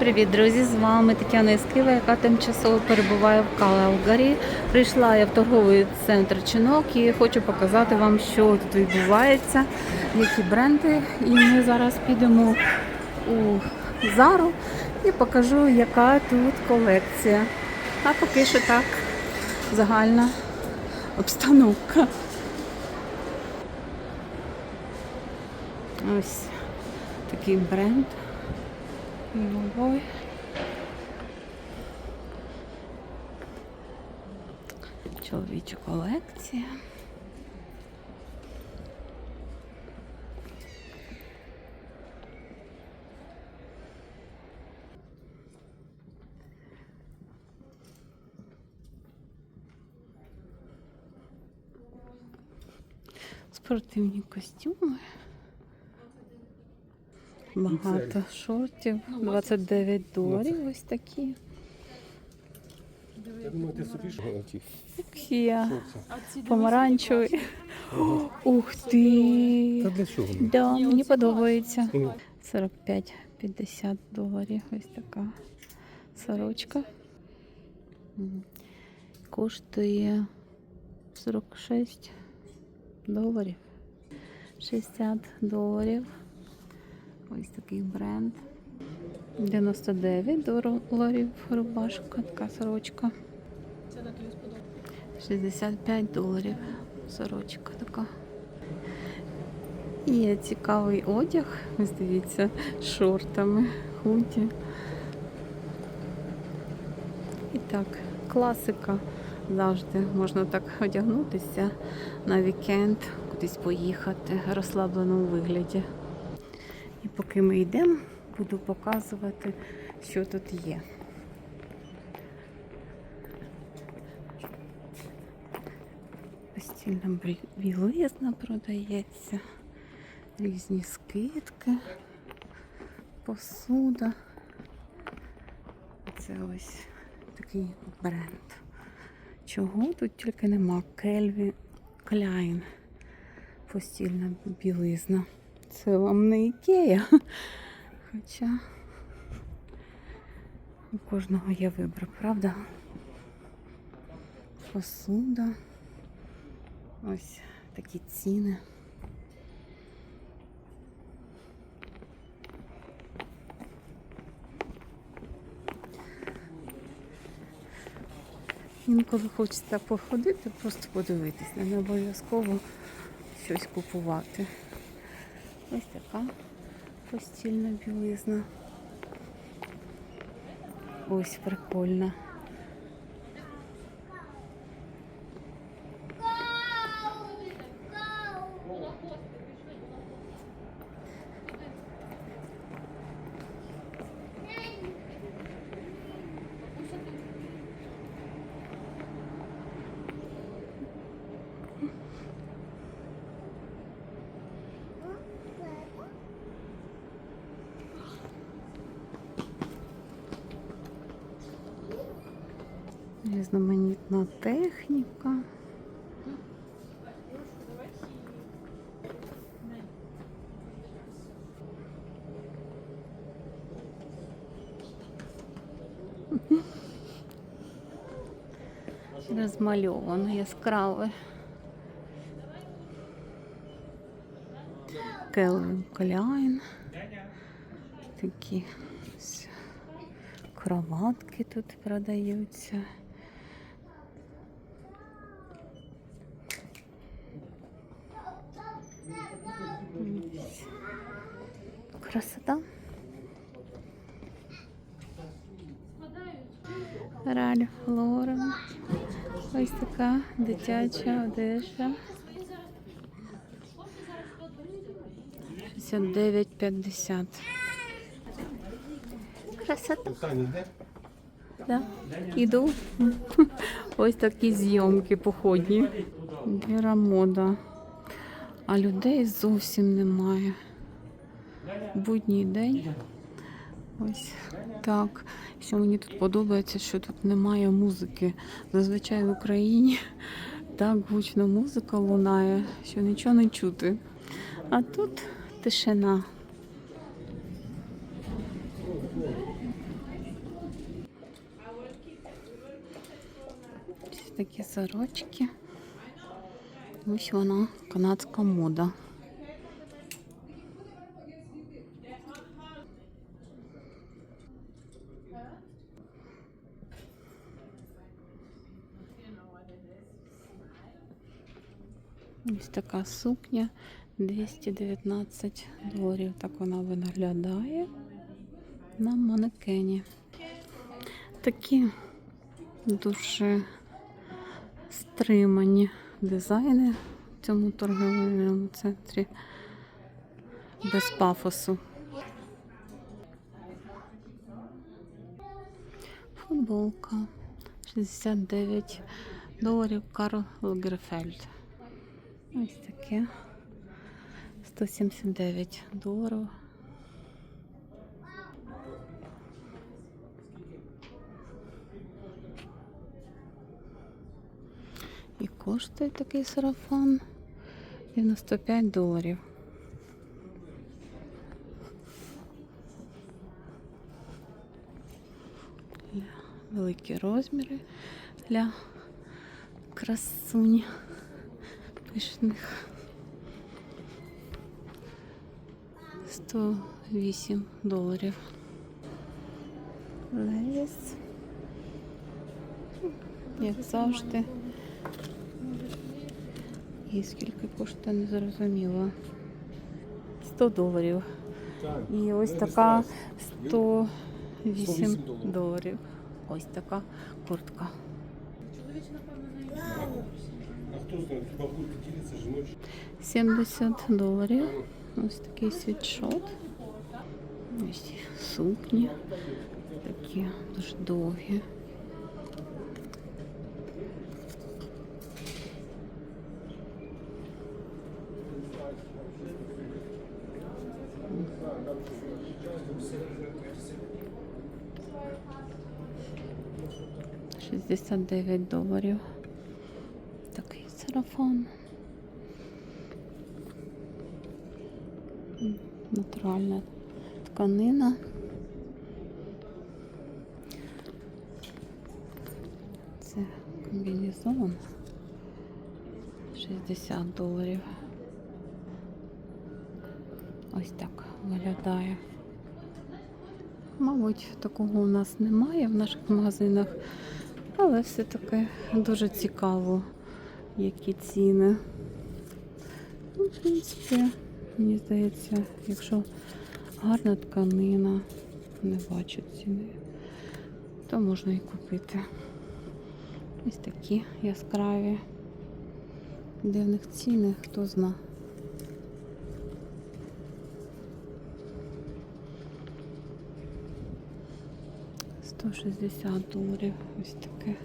Привіт, друзі! З вами Тетяна Іскрива, яка тимчасово перебуває в Калгарі. Прийшла я в торговий центр чинок і хочу показати вам, що тут відбувається, які бренди. І ми зараз підемо у Зару і покажу, яка тут колекція. А поки що так, загальна обстановка. Ось такий бренд. Новой. Чоловіча колекція. Спортивні костюми. Багато шортів. 29 доларів ось такі. Я думаю, ти собі ж ті помаранчевий. Ух ти! Та для чого? Да, мені подобається. Ну, 45-50 доларів. Ось така сорочка. Коштує 46 доларів. 60 доларів. Ось такий бренд. 99 доларів рубашка, така сорочка. 65 доларів сорочка така. Є цікавий одяг, ось дивіться, шортами, худі. І так, класика завжди можна так одягнутися на вікенд, кудись поїхати розслабленому вигляді. І поки ми йдемо, буду показувати, що тут є. Постільна білизна продається, різні скидки, посуда. Це ось такий бренд. Чого тут тільки нема? Кельві Кляйн. Постільна білизна. Це вам не ікея. Хоча у кожного є вибір, правда? Посуда. Ось такі ціни. Інколи хочеться походити, просто подивитися, не обов'язково щось купувати. Ось така постільна білизна. Ось прикольна. Різноманітна техніка. Розмальовано яскраве. Келвін Кляйн. Такі кроватки тут продаються. Красота. Ральф Лорен. Ось така дитяча одежа. 69,50. Красота. Да. Іду. Ось такі зйомки походні. Віра мода. А людей зовсім немає будній день. Ось так. Що мені тут подобається, що тут немає музики. Зазвичай в Україні так гучно музика лунає, що нічого не чути. А тут тишина. Ось такі сорочки. Ось вона канадська мода. Ось така сукня 219 доларів. Так вона виглядає на манекені. Такі дуже стримані дизайни в цьому торговельному центрі без пафосу. Футболка 69 доларів Карл Лагерфельд. Ось таке 179 доларів. І коштує такий сарафан 95 доларів. Великі розміри для красунь пишних. 108 доларів. Левіс. Як завжди. І скільки коштує, не зрозуміло. 100 доларів. І ось така 108 108 доларів. Ось така куртка. А хто 70 доларів. Ось такий світшот. Ось сукні. Такі дуже довгі. Шістдесят дев'ять доларів. Сарафан. натуральна тканина. Це комбінезон. 60 доларів. Ось так виглядає. Мабуть, такого у нас немає в наших магазинах, але все-таки дуже цікаво, які ціни. Ну, в принципі, мені здається, якщо гарна тканина, не бачу ціни, то можна і купити. Ось такі яскраві. Де в них ціни, хто зна. Сто шістдесят доларів. Ось таке.